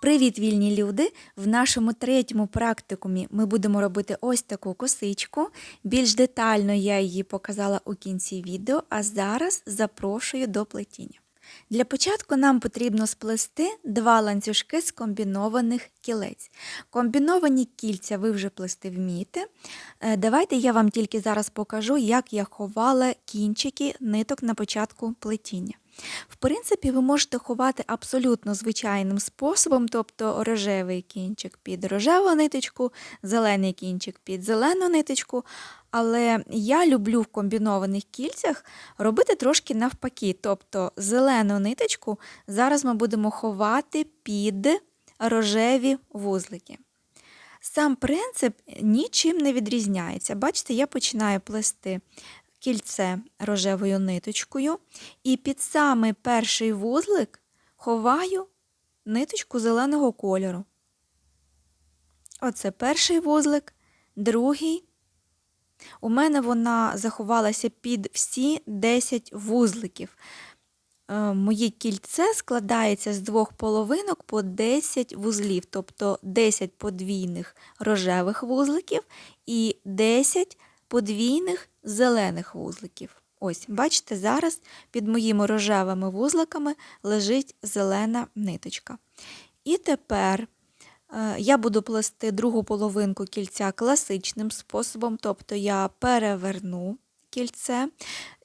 Привіт, вільні люди! В нашому третьому практикумі ми будемо робити ось таку косичку. Більш детально я її показала у кінці відео, а зараз запрошую до плетіння. Для початку нам потрібно сплести два ланцюжки з комбінованих кілець. Комбіновані кільця ви вже плести вмієте. Е, Давайте я вам тільки зараз покажу, як я ховала кінчики ниток на початку плетіння. В принципі, ви можете ховати абсолютно звичайним способом, тобто рожевий кінчик під рожеву ниточку, зелений кінчик під зелену ниточку. Але я люблю в комбінованих кільцях робити трошки навпаки. Тобто зелену ниточку зараз ми будемо ховати під рожеві вузлики. Сам принцип нічим не відрізняється. Бачите, я починаю плести кільце рожевою ниточкою, і під самий перший вузлик ховаю ниточку зеленого кольору. Оце перший вузлик, другий. У мене вона заховалася під всі 10 вузликів. Е, Моє кільце складається з двох половинок по 10 вузлів, тобто 10 подвійних рожевих вузликів і 10 подвійних зелених вузликів. Ось, бачите, зараз під моїми рожевими вузликами лежить зелена ниточка. І тепер е, я буду плести другу половинку кільця класичним способом, тобто я переверну кільце.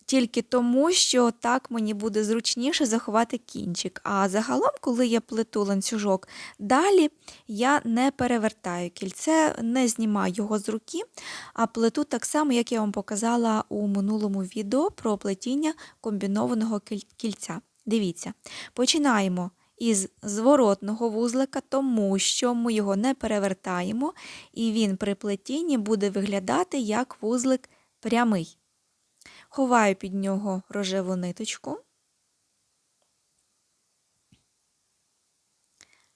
Тільки тому, що так мені буде зручніше заховати кінчик. А загалом, коли я плету ланцюжок далі, я не перевертаю кільце, не знімаю його з руки, а плету так само, як я вам показала у минулому відео про плетіння комбінованого кільця. Дивіться, починаємо із зворотного вузлика, тому що ми його не перевертаємо, і він при плетінні буде виглядати як вузлик прямий. Ховаю під нього рожеву ниточку.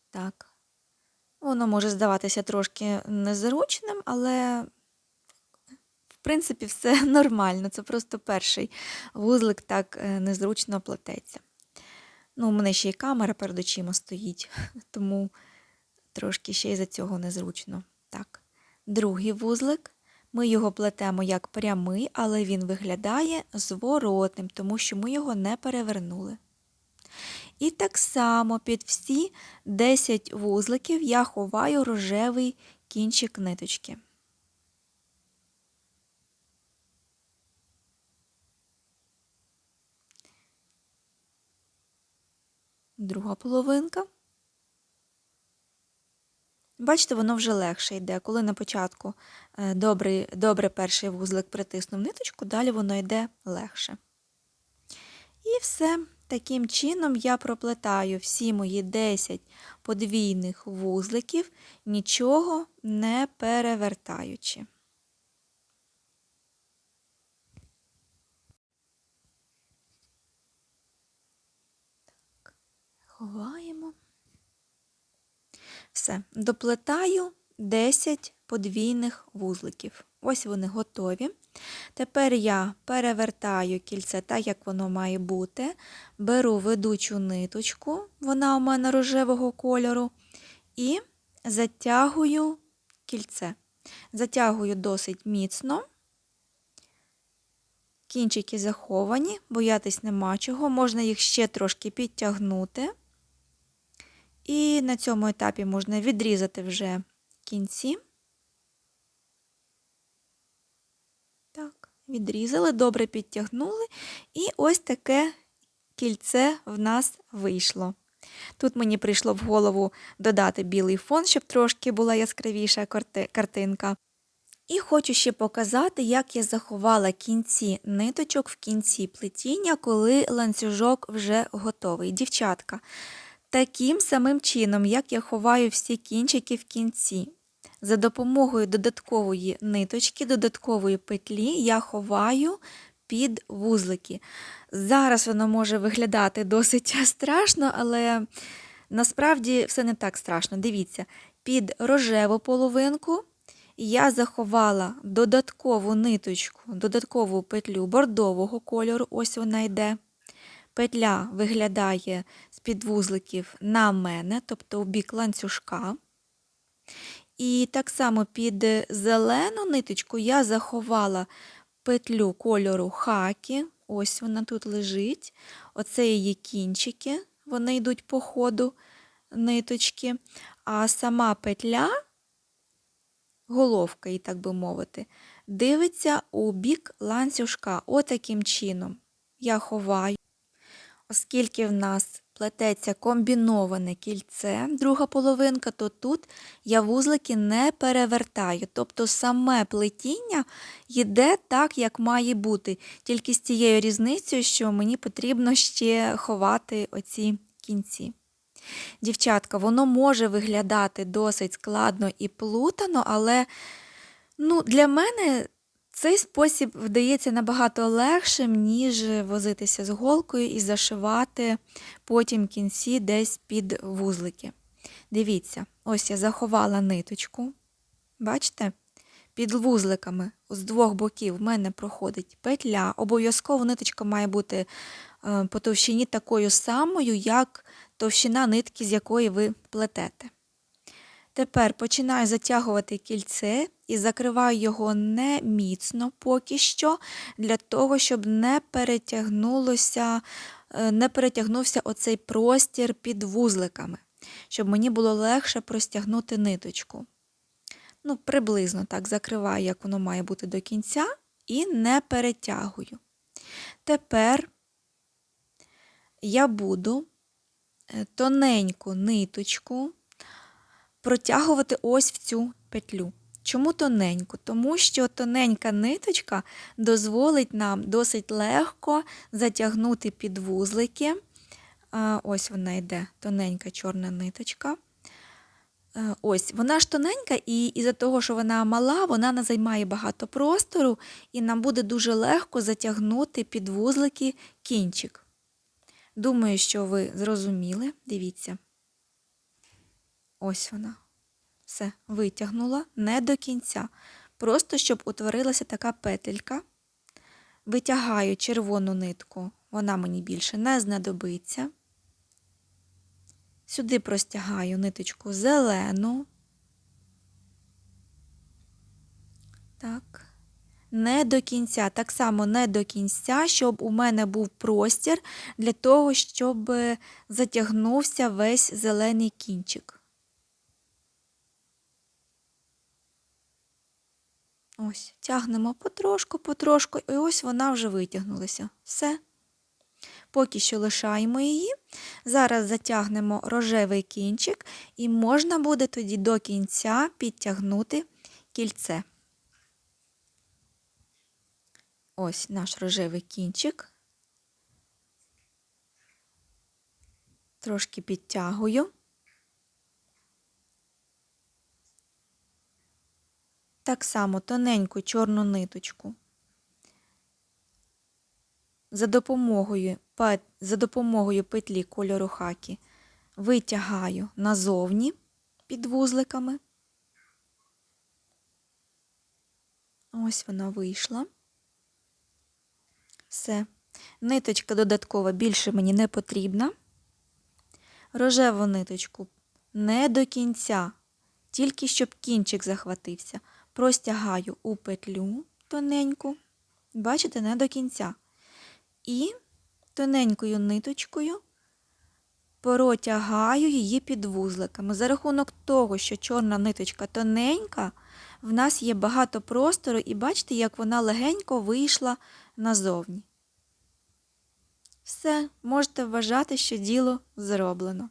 Так. Воно може здаватися трошки незручним, але, в принципі, все нормально. Це просто перший вузлик так е, незручно плететься. Ну, у мене ще й камера перед очима стоїть, тому трошки ще й за цього незручно. Так. Другий вузлик. Ми його плетемо як прямий, але він виглядає зворотним, тому що ми його не перевернули. І так само під всі 10 вузликів я ховаю рожевий кінчик ниточки. Друга половинка. Бачите, воно вже легше йде. Коли на початку е, добре, добре перший вузлик притиснув ниточку, далі воно йде легше. І все. Таким чином я проплетаю всі мої 10 подвійних вузликів, нічого не перевертаючи. Так. Все, доплетаю 10 подвійних вузликів. Ось вони готові. Тепер я перевертаю кільце так, як воно має бути. Беру ведучу ниточку, вона у мене рожевого кольору, і затягую кільце. Затягую досить міцно. Кінчики заховані, боятись нема чого, можна їх ще трошки підтягнути. І на цьому етапі можна відрізати вже кінці. Так, відрізали, добре підтягнули. І ось таке кільце в нас вийшло. Тут мені прийшло в голову додати білий фон, щоб трошки була яскравіша картинка. І хочу ще показати, як я заховала кінці ниточок в кінці плетіння, коли ланцюжок вже готовий. Дівчатка, таким самим чином, як я ховаю всі кінчики в кінці. За допомогою додаткової ниточки, додаткової петлі я ховаю під вузлики. Зараз воно може виглядати досить страшно, але насправді все не так страшно. Дивіться, під рожеву половинку я заховала додаткову ниточку, додаткову петлю бордового кольору, ось вона йде. Петля виглядає з-під вузликів на мене, тобто у бік ланцюжка. І так само під зелену ниточку я заховала петлю кольору хакі. Ось вона тут лежить. Оце її кінчики, вони йдуть по ходу ниточки. А сама петля, головка, її, так би мовити, дивиться у бік ланцюжка. Отаким чином я ховаю, оскільки в нас плететься комбіноване кільце, друга половинка, то тут я вузлики не перевертаю. Тобто саме плетіння йде так, як має бути. Тільки з тією різницею, що мені потрібно ще ховати оці кінці. Дівчатка, воно може виглядати досить складно і плутано, але ну, для мене цей спосіб вдається набагато легшим, ніж возитися з голкою і зашивати потім кінці десь під вузлики. Дивіться, ось я заховала ниточку. Бачите? Під вузликами з двох боків в мене проходить петля. Обов'язково ниточка має бути е, по товщині такою самою, як товщина нитки, з якої ви плетете. Тепер починаю затягувати кільце і закриваю його не міцно поки що, для того, щоб не перетягнулося, е, не перетягнувся оцей простір під вузликами, щоб мені було легше простягнути ниточку. Ну, приблизно так закриваю, як воно має бути до кінця, і не перетягую. Тепер я буду е, тоненьку ниточку протягувати ось в цю петлю. Чому тоненьку? Тому що тоненька ниточка дозволить нам досить легко затягнути під вузлики. Ось вона йде, тоненька чорна ниточка. Ось, вона ж тоненька, і із-за того, що вона мала, вона не займає багато простору, і нам буде дуже легко затягнути під вузлики кінчик. Думаю, що ви зрозуміли. Дивіться. Ось вона. Все, витягнула не до кінця. Просто щоб утворилася така петелька. Витягаю червону нитку, вона мені більше не знадобиться. Сюди простягаю ниточку зелену. Так. Не до кінця, так само не до кінця, щоб у мене був простір для того, щоб затягнувся весь зелений кінчик. Ось, тягнемо потрошку, потрошку, і ось вона вже витягнулася. Все. Поки що лишаємо її. Зараз затягнемо рожевий кінчик, і можна буде тоді до кінця підтягнути кільце. Ось наш рожевий кінчик. Трошки підтягую. Так само тоненьку чорну ниточку. За допомогою за допомогою петлі кольору хакі витягаю назовні під вузликами. Ось вона вийшла. Все. Ниточка додаткова більше мені не потрібна. Рожеву ниточку не до кінця, тільки щоб кінчик захватився простягаю у петлю тоненьку, бачите, не до кінця. І тоненькою ниточкою протягаю її під вузликами. За рахунок того, що чорна ниточка тоненька, в нас є багато простору, і бачите, як вона легенько вийшла назовні. Все, можете вважати, що діло зроблено.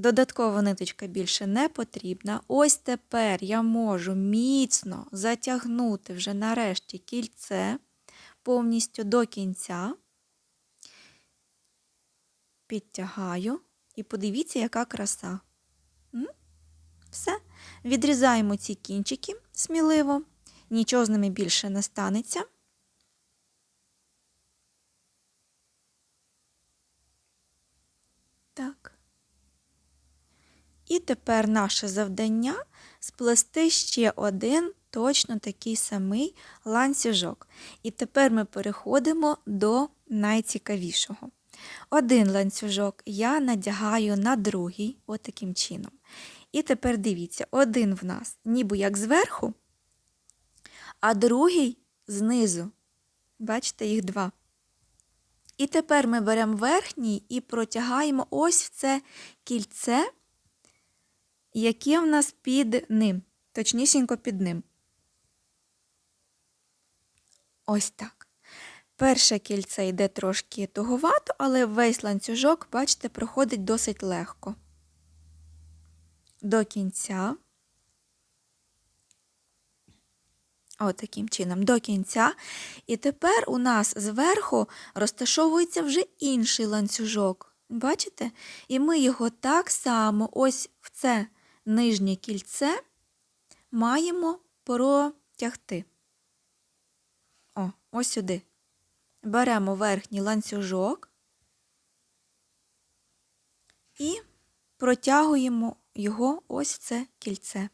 Додаткова ниточка більше не потрібна. Ось тепер я можу міцно затягнути вже нарешті кільце повністю до кінця, підтягаю і подивіться, яка краса. Все. Відрізаємо ці кінчики сміливо, нічого з ними більше не станеться. Так. І тепер наше завдання сплести ще один точно такий самий ланцюжок. І тепер ми переходимо до найцікавішого. Один ланцюжок я надягаю на другий, от таким чином. І тепер дивіться, один в нас ніби як зверху, а другий знизу. Бачите, їх два. І тепер ми беремо верхній і протягаємо ось в це кільце, яке в нас під ним, точнісінько під ним. Ось так. Перше кільце йде трошки туговато, але весь ланцюжок, бачите, проходить досить легко. До кінця. От таким чином, до кінця. І тепер у нас зверху розташовується вже інший ланцюжок. Бачите? І ми його так само, ось в це нижнє кільце, маємо протягти. О, ось сюди. Беремо верхній ланцюжок і протягуємо його ось це кільце.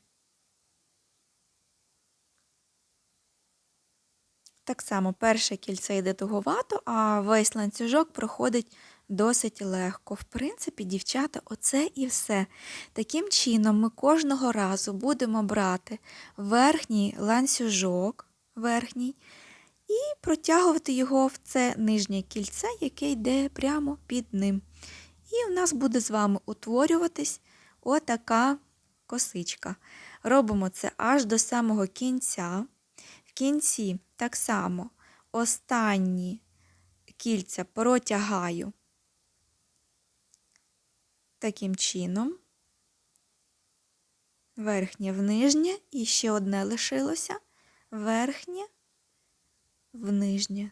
Так само перше кільце йде туговато, а весь ланцюжок проходить досить легко. В принципі, дівчата, оце і все. Таким чином, ми кожного разу будемо брати верхній ланцюжок, верхній, і протягувати його в це нижнє кільце, яке йде прямо під ним. І в нас буде з вами утворюватись отака косичка. Робимо це аж до самого кінця. В кінці так само останні кільця протягаю таким чином. Верхнє в нижнє і ще одне лишилося. Верхнє в нижнє.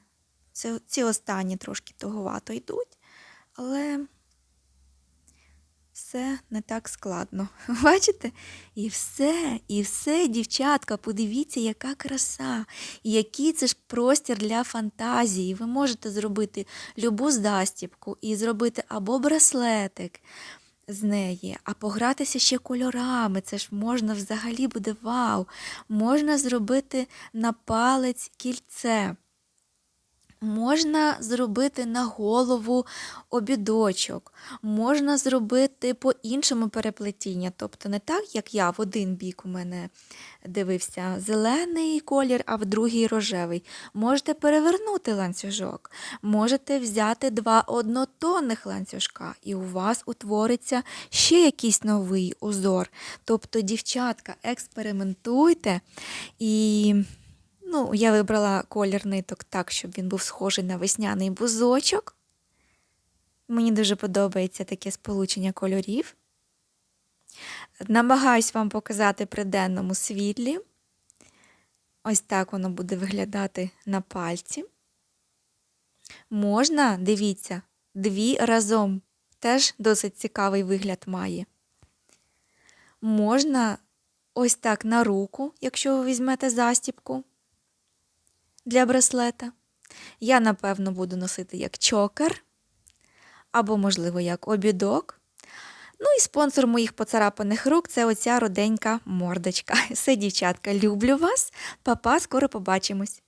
Це, ці останні трошки туговато йдуть, але все не так складно. Бачите? І все, і все, дівчатка, подивіться, яка краса, який це ж простір для фантазії. Ви можете зробити любу застібку і зробити або браслетик з неї, а погратися ще кольорами. Це ж можна взагалі буде вау. Можна зробити на палець кільце. Можна зробити на голову обідочок, можна зробити по-іншому переплетіння. Тобто не так, як я в один бік у мене дивився зелений колір, а в другий рожевий. Можете перевернути ланцюжок, можете взяти два однотонних ланцюжка, і у вас утвориться ще якийсь новий узор. Тобто, дівчатка, експериментуйте і. Ну, я вибрала колір ниток так, щоб він був схожий на весняний бузочок. Мені дуже подобається таке сполучення кольорів. Намагаюсь вам показати при денному світлі. Ось так воно буде виглядати на пальці. Можна, дивіться, дві разом. Теж досить цікавий вигляд має. Можна ось так на руку, якщо ви візьмете застіпку для браслета. Я, напевно, буду носити як чокер, або, можливо, як обідок. Ну і спонсор моїх поцарапаних рук це оця роденька мордочка. Все, дівчатка, люблю вас. Папа, скоро побачимось.